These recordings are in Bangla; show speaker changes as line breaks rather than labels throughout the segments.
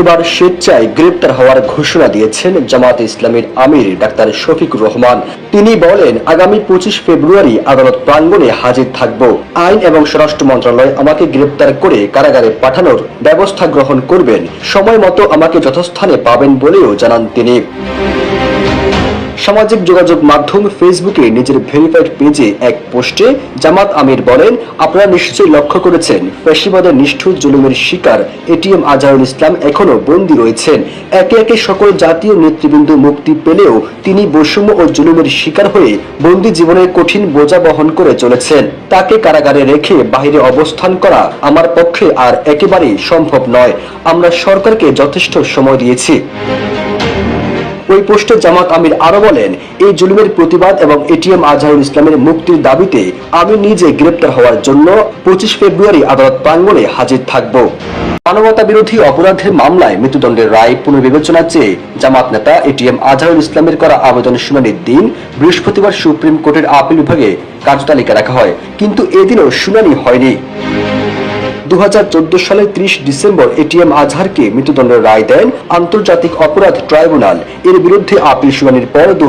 এবার স্বেচ্ছায় গ্রেপ্তার হওয়ার ঘোষণা দিয়েছেন জামাতে ইসলামের আমির ডাক্তার শফিক রহমান তিনি বলেন আগামী পঁচিশ ফেব্রুয়ারি আদালত প্রাঙ্গণে হাজির থাকব আইন এবং স্বরাষ্ট্র মন্ত্রণালয় আমাকে গ্রেপ্তার করে কারাগারে পাঠানোর ব্যবস্থা গ্রহণ করবেন সময় মতো আমাকে যথাস্থানে পাবেন বলেও জানান তিনি সামাজিক যোগাযোগ মাধ্যম ফেসবুকে নিজের ভেরিফাইড পেজে এক পোস্টে জামাত আমির বলেন আপনারা নিশ্চয়ই লক্ষ্য করেছেন ফ্যাসিবাদের নিষ্ঠুর জুলুমের শিকার এটিএম আজহারুল ইসলাম এখনও বন্দী রয়েছেন একে একে সকল জাতীয় নেতৃবৃন্দ মুক্তি পেলেও তিনি বৈষম্য ও জুলুমের শিকার হয়ে বন্দী জীবনের কঠিন বোঝা বহন করে চলেছেন তাকে কারাগারে রেখে বাহিরে অবস্থান করা আমার পক্ষে আর একেবারেই সম্ভব নয় আমরা সরকারকে যথেষ্ট সময় দিয়েছি এই পোস্টে জামাত আমির আরো বলেন এই জুলুমের প্রতিবাদ এবং এটিএম আজহারুল ইসলামের মুক্তির দাবিতে আমি নিজে গ্রেপ্তার হওয়ার জন্য পঁচিশ ফেব্রুয়ারি আদালত প্রাঙ্গণে হাজির থাকব মানবতা বিরোধী অপরাধের মামলায় মৃত্যুদণ্ডের রায় পুনর্বিবেচনা চেয়ে জামাত নেতা এটিএম আজহারুল ইসলামের করা আবেদন শুনানির দিন বৃহস্পতিবার সুপ্রিম কোর্টের আপিল বিভাগে কার্যতালিকা রাখা হয় কিন্তু এদিনও শুনানি হয়নি দু সালের ত্রিশ ডিসেম্বর এটিএম আজহারকে মৃত্যুদণ্ডের রায় দেন আন্তর্জাতিক অপরাধ ট্রাইব্যুনাল এর বিরুদ্ধে আপিল শুনানির পর দু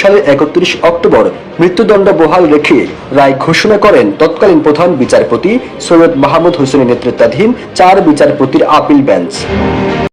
সালের একত্রিশ অক্টোবর মৃত্যুদণ্ড বহাল রেখে রায় ঘোষণা করেন তৎকালীন প্রধান বিচারপতি সৈয়দ মাহমুদ হোসেনের নেতৃত্বাধীন চার বিচারপতির আপিল বেঞ্চ